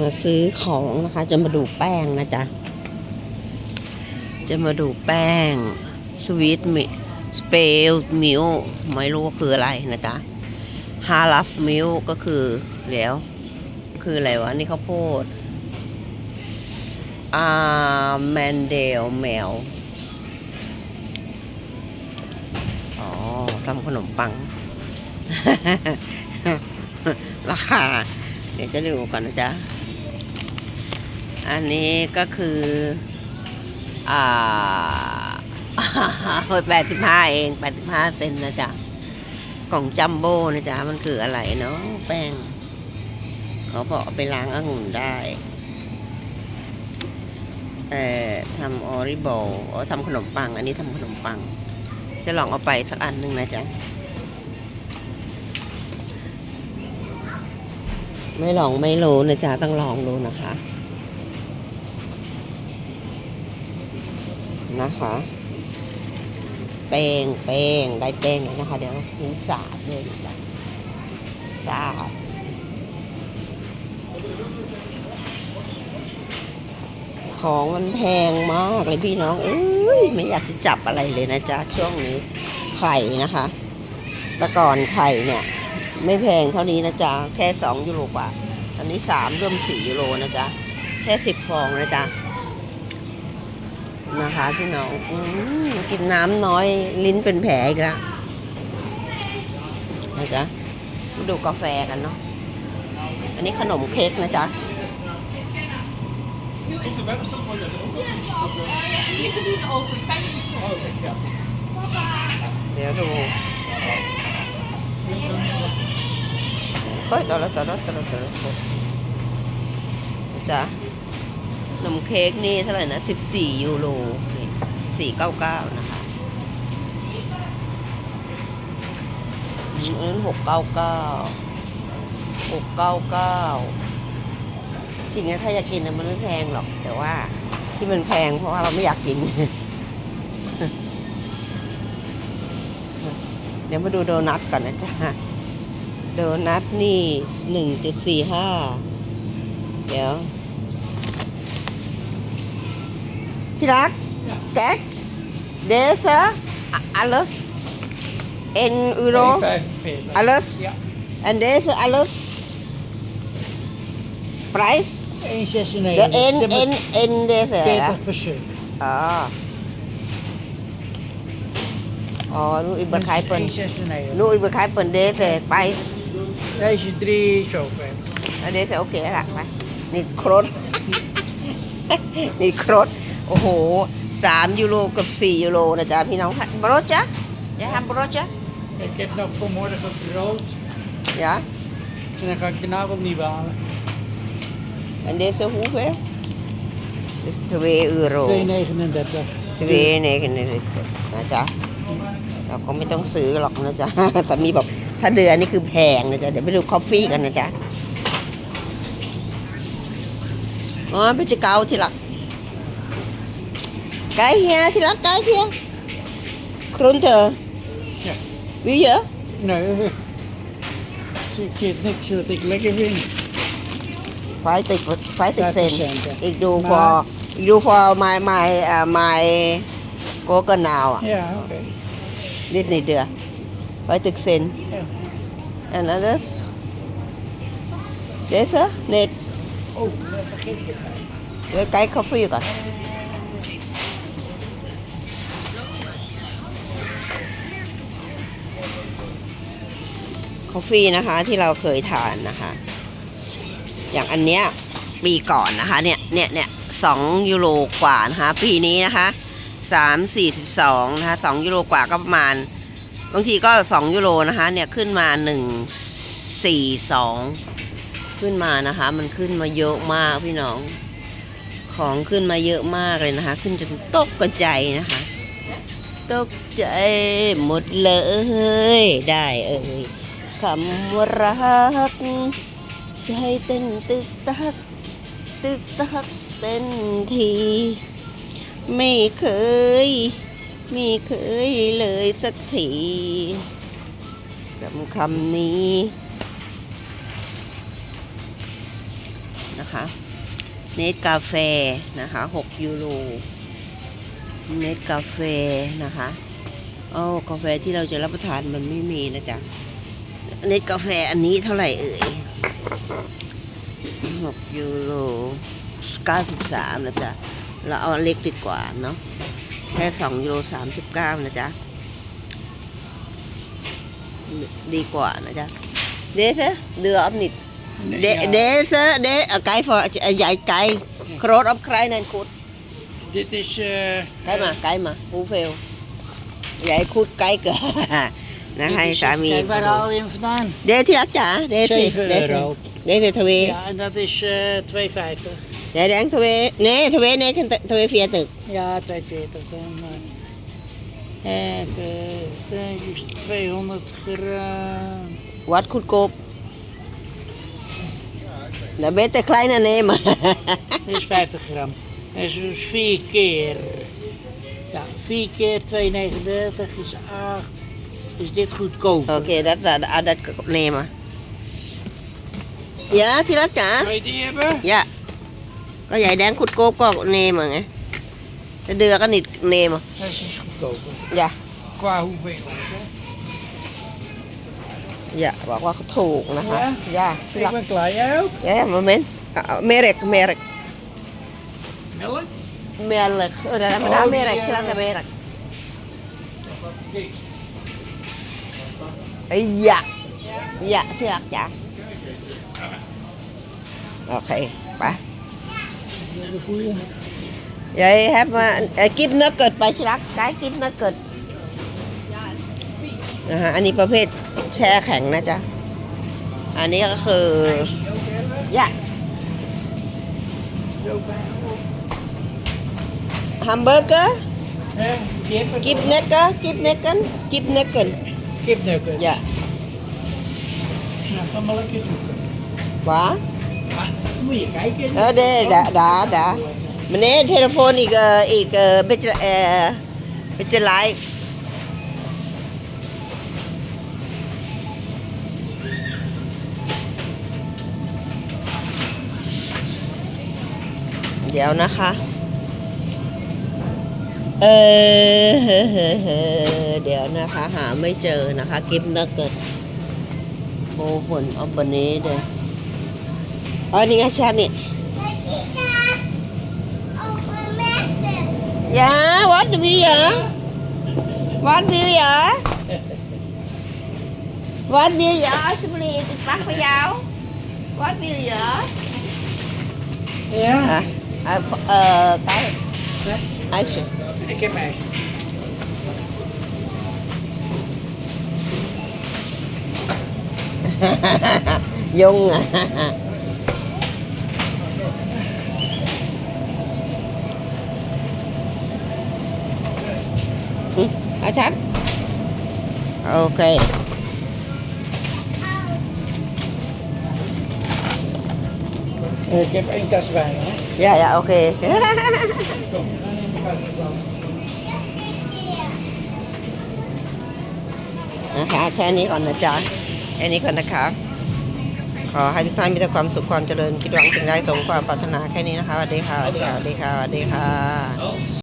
มาซื้อของนะคะ จะมาดูแป้งนะจ๊ะ จะมาดูแป้ง สวีทมิสเปลมิลไม่รู้ว่าคืออะไรนะจ๊ะฮาลัฟมิลก็คือเดี๋ยว คืออะไรวะ นี่ข้าวโพดอาแมนเดลแมว อ๋อทำขนมปัง ราคา เดี๋ยวจะดูก่อนนะจ๊ะ อันนี้ก็คืออ่าแปดสิบห้าเองแปดสิบห้าเซนนะจ๊ะกล่องจัมโบ้นะจ๊ะมันคืออะไรเนาะแป้ง เขาบอกไปล้างองุ่นได้เอ่อทำออริโบอ๋อทำขนมปัง อันนี้ทำขนมปัง จะลองเอาไปสักอันหนึ่งนะจ๊ะไม่ลองไม่รู้นะจ๊ะต้องลองดูนะคะ นะคะ แป้งแป้งได้แป้งแล้วนะคะ เดี๋ยวหูสาดเลยนะจ๊ะสาดของมันแพงมากเลยพี่น้อง เอ้ยไม่อยากจะจับอะไรเลยนะจ๊ะช่วงนี้ไข่นะคะ แต่ก่อนไข่เนี่ย ไม่แพงเท่านี้นะจ๊ะแค่สองยูโรกว่าตอนนี้สามรวมสี่ยูโรนะจ๊ะ แค่สิบฟองนะจ๊ะ นะคะพี่น้องอกินน้ำน้อยลิ้นเป็นแผลอีกแล้วนะจ๊ะดูกาแฟกันเนาะอันนี้ขนมเค้กนะจ๊ะเดี๋ยวดูเฮ้ยต่อแล้วต่อแล้วต่อแล้วต่อแล้วนะจ๊ะ นมเค้กนี่เท่าไหร่นะ 14 ยูโรนี่499 นะคะมันนั้น699 699 จริงนะถ้าอยากกินนะมันไม่แพงหรอก แต่ว่าที่มันแพงเพราะว่าเราไม่อยากกิน เดี๋ยวมาดูโดนัทก่อนนะจ๊ะ โดนัทนี่หนึ่งจุดสี่ห้าเดี๋ยว ที่รักแจ็คเดซะอลัสเอ็นยูโร 45. alles Ja. en deze alles prijs 1,96. de in Dit in in deze ja 40 per stuk. อ๋ออ๋อนูอีกบัคายเปิ่น 1,96. นูอีกบัคายเปิ่นเดซไป Deze drie zoveel. อันนี้โอเคละไปนี่ครดนี่ครดโอ้โหสามยูโรกับสี่ยูโรนะจ๊ะพี่น้องบรอจ๊ะยาฮับบรอจ๊ะ Ik heb nog vanmorgen brood. ยา En dan ga ik de avond niet halen. อันเดซฮูเฟ่2ยูโร 2,39. ทเวเนกันนี่นะจ๊ะเราก็ไม่ต้องซื้อหรอกนะจ๊ะ สามีบอกถ้าเดือนนี่คือแพงนะจ๊ะ เดี๋ยวไปดูคอฟฟี่กันนะจ๊ะ อ๋อไปจะเกาทีหลัก ไกด์เฮียทีหลักไกด์เฮียครุนเธอ Ja. วิเยอะ Nee. Ik weet niks wat ik lekker vind. ไฟติดไฟติดเซน5%จ้ะอีกดูฟออีกดูฟอไม้ไม้อ่าไม้โกกันนาวอะ Ja, oké. นิดนิดเดือไฟติดเซน Ja. En alles? Deze? Nee, Oh, dat vergeet je. we kijken koffie ก่ อนกาแฟนะคะที่เราเคยทานนะคะ อย่างอันเนี้ยปีก่อนนะคะเนี่ยเนี่ยเนี่ยสองยูโรกว่านะคะปีนี้นะคะสามสี่สิบสองนะคะสองยูโรกว่าก็ประมาณ บางทีก็สองยูโรนะคะเนี่ยขึ้นมาหนึ่งสี่สองขึ้นมานะคะ มันขึ้นมาเยอะมากพี่น้อง ของขึ้นมาเยอะมากเลยนะคะ ขึ้นจนตกกระใจนะคะตกใจหมดเลยได้เอ่ย คำว่ารักใจเต้นตึกตัก ตึกตักเต้นที ไม่เคย ไม่เคยเลยสักทีคำคำนี้นะคะเนสกาแฟนะคะ6ยูโรเนสกาแฟนะคะโอ้กาแฟที่เราจะรับประทานมันไม่มีนะจ๊ะ เนสกาแฟอันนี้เท่าไหร่เอ่ย6ยูโร93นะจ๊ะ เราเอาอันเล็กดีกว่าเนาะ แค่2ยูโร39นะจ๊ะ ดีกว่านะจ๊ะ Deze deur op niet. De, ja. Deze, de, uh, kijk voor, uh, jij kijk. Groot op klein en goed. Dit is... eh, Kijk maar, kijk maar. Hoeveel? Jij goed kijken. Dan ga je dit is- samen Kijk, waar haal je hem vandaan? Deze had ja, deze. 7 Deze. euro. Deze twee. Ja, en dat is eh 2,50. Jij denkt twee. Nee, twee, nee, twee, veertig. Ja, 2,40 dan. eh. even, denk ik, 200 gram. Wat goedkoop. Dan beter kleiner nemen. Dit is 50 gram. Dat is dus 4 keer. Ja, 4 keer 2,39 is 8. Is dit goedkoop? Oké, dat, dat, dat, dat nemen. Ja, die dat ja. Wil je die hebben? ย่าก็ใหญ่แดงขุดโกบก็เนมไงแต่เดือก็นิดเนม Dat is dus goedkoper. อย่า Qua hoeveelheid. hè? อย่าบอกว่าเขาถูกนะคะย่า Ik ben klaar. Jij ook? ย่ามาเมนเมริกเมริก Melk? เมริกเออธรรมดาเมริกใช่ไหมเมริก ไอ้ยะยะที่รักจ้ะโอเคไป De goede. ยายแฮปมากิฟเนื้อเกิดไปชิรักไกด์กิฟเนื้อเกิดนะฮะอันนี้ประเภทแช่แข็งนะจ๊ะ อันนี้ก็คือยะ Zo bij. ฮัมเบอร์เกอร์ Hè? Kip. กิฟเนกเกอร์กิฟเนกเกิลกิฟเนกเกิล Kipnuggets. ยะ Nou, ga maar lekker zoeken. หวา Maar moet je kijken. เออเด้ดาดาดามันนี้เทเลโฟนอีก เอ่ออีกเอ่อเบจเอ่อเบจไลฟ์เดี๋ยวนะคะเออเดี๋ยวนะคะ หาไม่เจอนะคะกิฟต์นักเกิดโบฝนเอาบนนี้เด้ออ๋อนี่ไงชันนี่ Ja, wat wil je? Wat wil je? Wat wil je alsjeblieft? Ik wacht voor jou. Wat wil je? Ja. Ah, ah, eh, kijk, Hè? ijsje. Ik heb ijs. Dung à. Ừ, à chắc. Ok. Ik heb één tas wijn. Hè? Dạ dạ ok. Kom. นะคะแค่นี้ก่อนนะจ๊ะแค่นี้ก่อนนะคะ ขอให้ทุกท่านมีแต่ความสุขความเจริญคิดหวังสิ่งใดสมความปรารถนาแค่นี้นะคะสวัสดีค่ะสวัสดีค่ะสวัสดีค่ะสวัสดีค่ะ